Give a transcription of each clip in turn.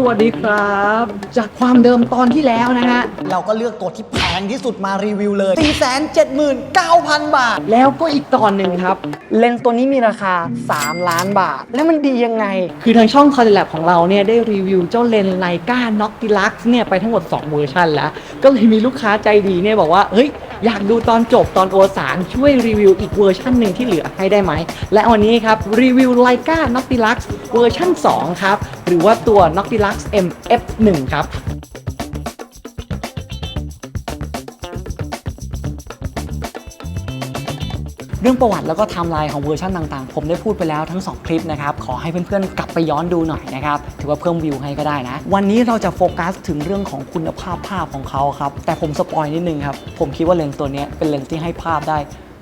สวัสดีครับ จากความเดิมตอนที่แล้วนะฮะ เราก็เลือกตัวที่แพงที่สุดมารีวิวเลย 479,000 บาท แล้วก็อีกตอนหนึ่งครับ เลนส์ตัวนี้มีราคา 3 ล้านบาท แล้วมันดียังไง คือทางช่อง c o l l a b ของเราเนี่ยได้รีวิวเจ้าเลนส์ไลกา Noctilux เนี่ยไปทั้งหมด 2 เวอร์ชันแล้ว ก็เลยมีลูกค้าใจดีเนี่ยบอกว่า เฮ้ย อยากดูตอนจบตอนโอสารช่วยรีวิวอีกเวอร์ชันหนึ่งที่เหลือให้ได้ไหม และวันนี้ครับรีวิวไลกาน็อกติลักเวอร์ชัน2 ครับ หรือว่าตัว Noctilux MF1 ครับ เรื่องประวัติแล้วก็ไทม์ไลน์ของเวอร์ชันต่างๆ ผมได้พูดไปแล้วทั้ง 2 คลิปนะครับ ขอให้เพื่อนๆ กลับไปย้อนดูหน่อยนะครับ ถือว่าเพิ่มวิวให้ก็ได้นะ วันนี้เราจะโฟกัสถึงเรื่องของคุณภาพภาพของเขาครับ แต่ผมสปอยนิดนึงครับ ผมคิดว่าเลนส์ตัวนี้เป็นเลนส์ที่ให้ภาพได้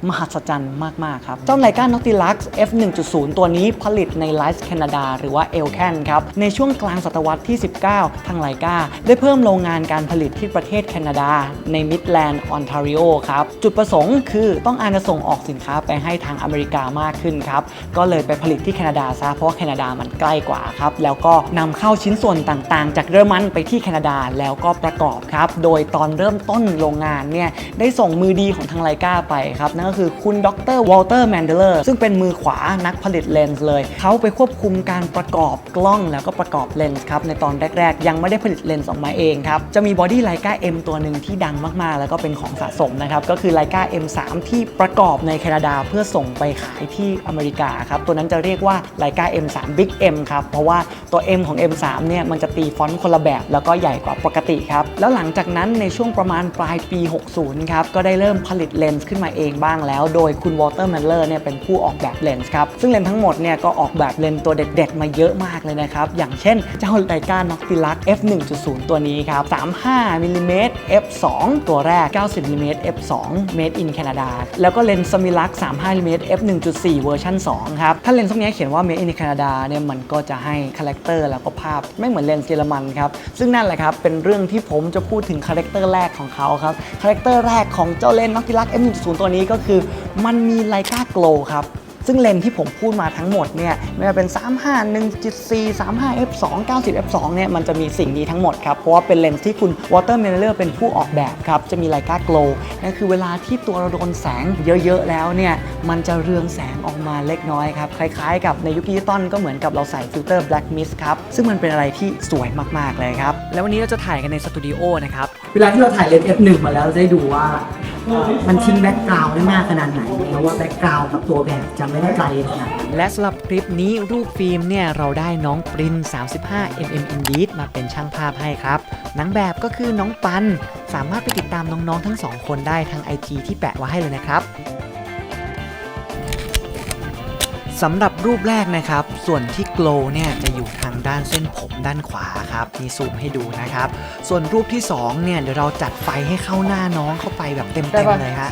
มหัศจรรย์มาก ๆ ครับ เจ้าไลกา Nautilus f 1.0 ตัวนี้ผลิตในไลฟ์แคนาดาหรือว่า e l c a n ครับ ในช่วงกลางศตวรรษที่ 19 ทางไลกาได้เพิ่มโรงงานการผลิตที่ประเทศแคนาดา ในมิดแลนด์ออนทาริโอครับ จุดประสงค์คือต้องการจะส่งออกสินค้าไปให้ทางอเมริกามากขึ้นครับ ก็เลยไปผลิตที่แคนาดาซะเพราะว่าแคนาดามันใกล้กว่าครับแล้วก็นำเข้าชิ้นส่วนต่างๆ จากเยอรมันไปที่แคนาดาแล้วก็ประกอบครับโดยตอนเริ่มต้นโรงงานเนี่ยได้ส่งมือดีของทางไลกาไปครับนั่นก็คือคุณดรวอลเตอร์แมนเดลเลอร์ซึ่งเป็นมือขวานักผลิตเลนส์เลย เขาไปควบคุมการประกอบกล้องแล้วก็ประกอบเลนส์ครับ ในตอนแรก ๆ ยังไม่ได้ผลิตเลนส์ออกมาเองครับ จะมีบอดี้ไลกา M ตัวหนึ่งที่ดังมากๆ แล้วก็เป็นของสะสมนะครับ ก็คือไลกา M3 ที่ประกอบในแคนาดาเพื่อส่งไปขายที่อเมริกาครับ ตัวนั้นจะเรียกว่าไลกา M3 Big M ครับ เพราะว่าตัว M ของ M3 เนี่ยมันจะตีฟอนต์คนละแบบ แล้วก็ใหญ่กว่าปกติครับ แล้วหลังจากนั้นในช่วงประมาณปลายปี 60 ครับ ก็ได้เริ่มผลิตเลนส์ขึ้นมาเองบ้างแล้วโดยคุณวอเตอร์แมนเลอร์เนี่ยเป็นผู้ออกแบบเลนส์ครับซึ่งเลนส์ทั้งหมดเนี่ยก็ออกแบบเลนส์ตัวเด็ด ๆ มาเยอะมากเลยนะครับ อย่างเช่นเจ้าไลกา Noctilux f 1.0 ตัวนี้ครับ 35มิลลิเมตร f 2ตัวแรก 90มิลลิเมตร f 2 made in Canada แล้วก็เลนส์ Smilax 35มิลลิเมตร f 1.4 เวอร์ชัน2ครับ ถ้าเลนส์พวกนี้เขียนว่า made in Canada เนี่ยมันก็จะให้คาแรคเตอร์แล้วก็ภาพไม่เหมือนเลนส์เยอรมันครับ ซึ่งนั่นแหละครับ เป็นเรื่องที่ผมจะพูดถึงคาแรคเตอร์แรกของเขาครับ คาแรคเตอร์แรกของเจ้าเลนส์ Noctilux f 1.0 ตัวนี้ก็คือมันมีไลกาโกลครับซึ่งเลนส์ที่ผมพูดมาทั้งหมดเนี่ยไม่ว่าเป็น 35 1.4 35 f 2 90 f 2 เนี่ยมันจะมีสิ่งนี้ทั้งหมดครับ เพราะว่าเป็นเลนส์ที่คุณ Water m i l l e r เป็นผู้ออกแบบครับ จะมีไลกาโกลนั่นคือเวลาที่ตัวเราโดนแสงเยอะ ๆ แล้วเนี่ย มันจะเรืองแสงออกมาเล็กน้อยครับ คล้ายๆ กับในยุคดิจิตอลก็เหมือนกับเราใส่ฟิลเตอร์ Black Mist ครับ ซึ่งมันเป็นอะไรที่สวยมากๆเลยครับ แล้ววันนี้เราจะถ่ายกันในสตูดิโอนะครับ เวลาที่เราถ่ายเลนส์ F1 มาแล้วเราจะได้ดูว่า มันทิ้งแบ็กกราวด์ได้มากขนาดไหน เพราะว่าแบ็กกราวด์กับตัวแบบจะไม่ได้ไกลขนาดนั้นและสำหรับคลิปนี้รูปฟิล์มเนี่ยเราได้น้องปริน 35 mm Indeed มาเป็นช่างภาพให้ครับนางแบบก็คือน้องปัน สามารถไปติดตามน้องๆทั้งสองคนได้ทาง IG ที่แปะไว้ให้เลยนะครับ สำหรับรูปแรกนะครับ ส่วนที่โกลเนี่ยจะอยู่ทางด้านเส้นผมด้านขวาครับมีซูมให้ดูนะครับ ส่วนรูปที่2เนี่ยเดี๋ยวเราจัดไฟให้เข้าหน้าน้องเข้าไปแบบเต็มได้ปะ ๆเลยฮะ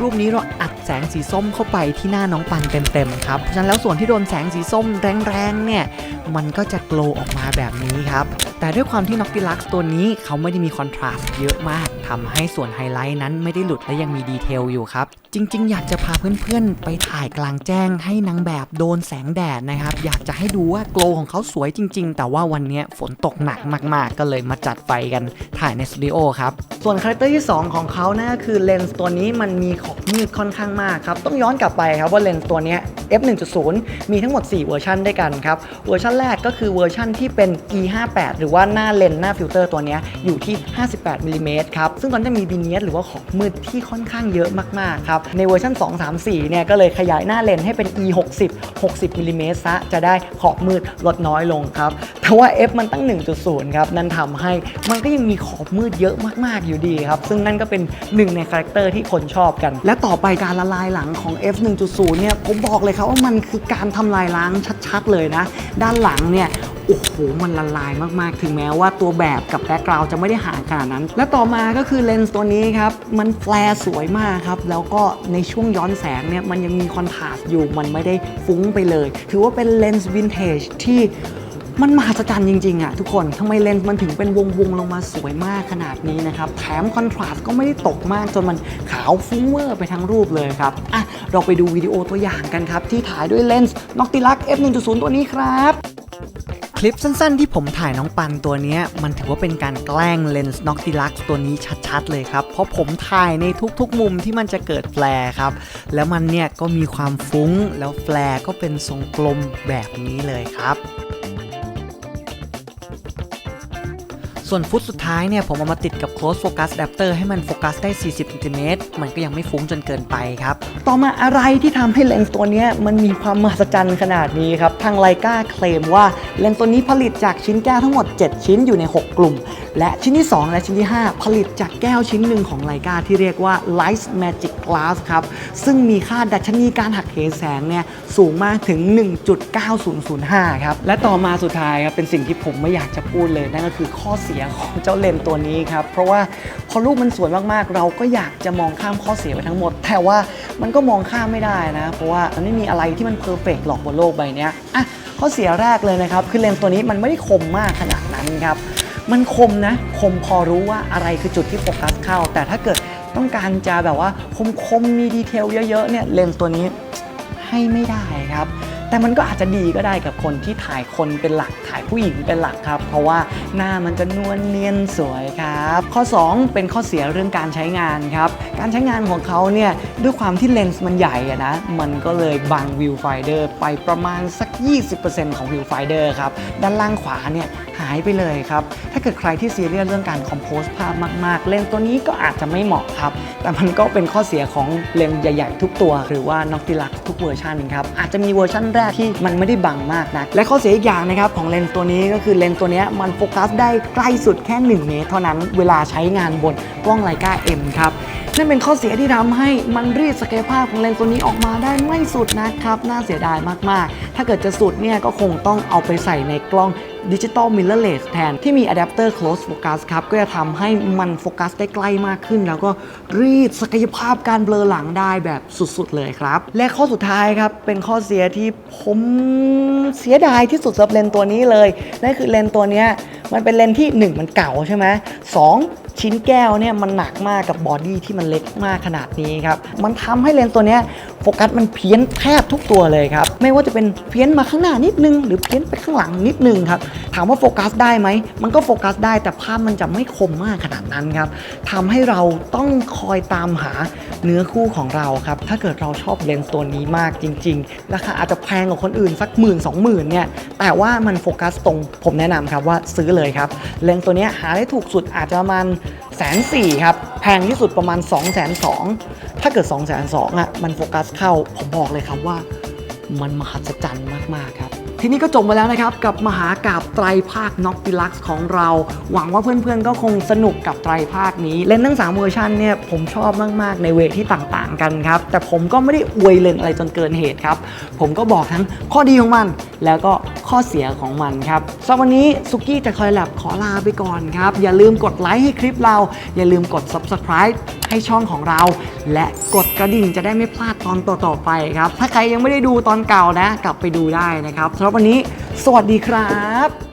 รูปนี้เราอัดแสงสีส้มเข้าไปที่หน้าน้องปันเต็มๆครับเพราะฉะนั้นแล้วส่วนที่โดนแสงสีส้มแรงๆเนี่ยมันก็จะโกลออกมาแบบนี้ครับ แต่ด้วยความที่น็อกติลักตัวนี้เขาไม่ได้มีคอนทราสต์เยอะมากทำให้ส่วนไฮไลท์นั้นไม่ได้หลุดและยังมีดีเทลอยู่ครับ จริง ๆ อยากจะพาเพื่อนๆ ไปถ่ายกลางแจ้งให้นางแบบโดนแสงแดดนะครับ อยากจะให้ดูว่าโกลของเขาสวยจริง ๆ แต่ว่าวันนี้ฝนตกหนักมาก ๆ ก็เลยมาจัดไฟกันถ่ายในสตูดิโอครับ ส่วนคาแรคเตอร์ที่ 2 ของเขานะก็คือเลนส์ตัวนี้มันมีขอบมืดค่อนข้างมากครับต้องย้อนกลับไปครับว่าเลนส์ตัวเนี้ย f 1.0 มีทั้งหมด 4 เวอร์ชันด้วยกันครับ เวอร์ชันแรกก็คือเวอร์ชันที่เป็น e 5 8หรือว่าหน้าเลนส์หน้าฟิลเตอร์ตัวนี้อยู่ที่ 58มิลลิเมตรครับ ซึ่งตอนจะมีบีเนียสหรือว่าขอบมืดที่ค่อนข้างเยอะมากๆครับ ในเวอร์ชัน2 3 4 เนี่ยก็เลยขยายหน้าเลนส์ให้เป็น e 60 60มิลลิเมตรซะจะได้ขอบมืดลดน้อยลงครับ แต่ว่า f มันตั้ง 1.0 ครับ นั่นทำให้มันก็ยังมีขอบมืดเยอะมากๆอยู่ดีครับ ซึ่งนั่นก็เป็นหนึ่งในคาแรคเตอร์ที่คนชอบกัน และต่อไปการละลายหลังของ f 1.0 เนี่ยผมบอกเลยครับว่ามันคือการทำลายล้างชัดๆเลยนะ ด้านหลังเนี่ยโอ้โห มันละลายมากๆ ถึงแม้ว่าตัวแบบกับแบ็กกราวจะไม่ได้ห่างขนาดนั้น และต่อมาก็คือเลนส์ตัวนี้ครับ มันแฟลร์สวยมากครับ แล้วก็ในช่วงย้อนแสงเนี่ย มันยังมีคอนทราสต์อยู่ มันไม่ได้ฟุ้งไปเลย ถือว่าเป็นเลนส์วินเทจที่ มันมหัศจรรย์จริงๆอะทุกคนทำไมเลนส์มันถึงเป็นวงวงๆลงมาสวยมากขนาดนี้นะครับแถมคอนทราสต์ก็ไม่ได้ตกมากจนมันขาวฟุ้งเวอร์ไปทั้งรูปเลยครับอะเราไปดูวิดีโอตัวอย่างกันครับ ที่ถ่ายด้วยเลนส์ Noctilux f 1.0 ตัวนี้ครับคลิปสั้นๆที่ผมถ่ายน้องปันตัวนี้มันถือว่าเป็นการแกล้งเลนส์น็อกติลักตัวนี้ชัดๆเลยครับ เพราะผมถ่ายในทุกๆมุมที่มันจะเกิดแฟลร์ครับ แล้วมันเนี่ยก็มีความฟุ้งแล้วแฟลร์ก็เป็นทรงกลมแบบนี้เลยครับ ส่วนฟุตสุดท้ายเนี่ยผมเอามาติดกับ close focus adapter ให้มันโฟกัสได้ 40ซนติเมตรมันก็ยังไม่ฟุ้งจนเกินไปครับ ต่อมาอะไรที่ทำให้เลนส์ตัวเนี้ยมันมีความมหัศจรรย์ขนาดนี้ครับ ทางไลกาเคลมว่าเลนส์ตัวนี้ผลิตจากชิ้นแก้วทั้งหมด 7 ชิ้นอยู่ใน 6 กลุ่ม และชิ้นที่ 2 และชิ้นที่ 5 ผลิตจากแก้วชิ้นหนึ่งของไลกาที่เรียกว่า Light Magic Glass ครับ ซึ่งมีค่าดัชนีการหักเหแสงเนี่ยสูงมากถึง 1.9005 ครับ และต่อมาสุดท้ายครับเป็นสิ่งที่ผมไม่อยากจะพูดเลยนั่นก็คือข้อเสียของเจ้าเลนส์ตัวนี้ครับ เพราะว่าพอรูปมันสวยมากๆ เราก็อยากจะมองข้ามข้อเสียไปทั้งหมด แต่ว่ามันก็มองข้ามไม่ได้นะ เพราะว่ามันไม่มีอะไรที่มันเพอร์เฟกหรอกบนโลกใบนี้อะข้อเสียแรกเลยนะครับ คือเลนส์ตัวนี้มันไม่ได้คมมากขนาดนั้นครับ มันคมนะ คมพอรู้ว่าอะไรคือจุดที่โฟกัสเข้า แต่ถ้าเกิดต้องการจะแบบว่าคมคมๆมีดีเทลเยอะๆเนี่ยเลนส์ตัวนี้ให้ไม่ได้ครับ แต่มันก็อาจจะดีก็ได้กับคนที่ถ่ายคนเป็นหลักถ่ายผู้หญิงเป็นหลักครับ เพราะว่าหน้ามันจะนวลเนียนสวยครับ ข้อ 2 เป็นข้อเสียเรื่องการใช้งานครับ การใช้งานของเขาเนี่ยด้วยความที่เลนส์มันใหญ่อะนะมันก็เลยบังวิวไฟเดอร์ไปประมาณสัก 20%ของวิวไฟเดอร์ครับด้านล่างขวาเนี่ยหายไปเลยครับ ถ้าเกิดใครที่ซีเรียสเรื่องการคอมโพสภาพมาก ๆ เลนส์ตัวนี้ก็อาจจะไม่เหมาะครับ แต่มันก็เป็นข้อเสียของเลนส์ใหญ่ ๆ ทุกตัว หรือว่า n o c t i l u x ทุกเวอร์ชันครับอาจจะมีเวอร์ชันแรกที่มันไม่ได้บังมากนะและข้อเสียอีกอย่างนะครับของเลนส์ตัวนี้ก็คือเลนส์ตัวนี้มันโฟกัสได้ใกล้สุดแค่ 1 เมตรเท่านั้นเวลาใช้งานบนกล้องไลกา M ครับนั่นเป็นข้อเสียที่ทำให้มันรีดศักยภาพของเลนส์ตัวนี้ออกมาได้ไม่สุดนะครับ น่าเสียดายมาก ๆ ถ้าเกิดจะสุดเนี่ยก็คงต้องเอาไปใส่ในกล้องดิจิตอลมิเ r อร์เลสแทน ที่มีอะแดปเตอร์ close focus ครับ ก็จะทำให้มันโฟกัสได้ใกล้มากขึ้น แล้วก็รีดศักยภาพการเบลอหลังได้แบบสุด ๆ เลยครับ และข้อสุดท้ายครับ เป็นข้อเสียที่ผมเสียดายที่สุดสำหรับเลนส์ตัวนี้เลยนั่นคือเลนส์ตัวเนี้ยมันเป็นเลนส์ที่ 1 มันเก่าใช่ไหมสองชิ้นแก้วเนี่ยมันหนักมากกับบอดี้ที่มันเล็กมากขนาดนี้ครับมันทำให้เลนส์ตัวเนี้ยโฟกัสมันเพี้ยนแทบทุกตัวเลยครับไม่ว่าจะเป็นเพี้ยนมาข้างหน้านิดนึง หรือเพี้ยนไปข้างหลังนิดนึงครับถามว่าโฟกัสได้ไหมมันก็โฟกัสได้แต่ภาพมันจะไม่คมมากขนาดนั้นครับทำให้เราต้องคอยตามหา เนื้อคู่ของเราครับ ถ้าเกิดเราชอบเลนส์ตัวนี้มากจริง ๆ ราคาอาจจะแพงกว่าคนอื่นสักหมื่นสองหมื่นเนี่ย แต่ว่ามันโฟกัสตรงผมแนะนำครับว่าซื้อเลยครับ เลนส์ตัวนี้หาได้ถูกสุดอาจจะประมาณแสนสี่ครับ แพงที่สุดประมาณ2องแสนสองถ้าเกิด2องแสนสองอะมันโฟกัสเข้าผมบอกเลยครับว่า มันมหัศจรรย์มากๆครับ ทีนี้ก็จบมาแล้วนะครับ กับมหากาบไตรภาคน็อกติลักซ์ของเรา หวังว่าเพื่อนๆ ก็คงสนุกกับไตรภาคนี้ เล่นทั้ง3เวอร์ชันเนี่ยผมชอบมากๆ ในเวทที่ต่างๆ กันครับ แต่ผมก็ไม่ได้อวยเลนอะไรจนเกินเหตุครับ ผมก็บอกทั้งข้อดีของมัน แล้วก็ข้อเสียของมันครับสำหรับวันนี้สุกี้จากคอยแลบขอลาไปก่อนครับอย่าลืมกดไลค์ให้คลิปเรา อย่าลืมกด subscribe ให้ช่องของเรา และกดกระดิ่งจะได้ไม่พลาดตอนต่อๆไปครับ ถ้าใครยังไม่ได้ดูตอนเก่านะ กลับไปดูได้นะครับสำหรับวันนี้ สวัสดีครับ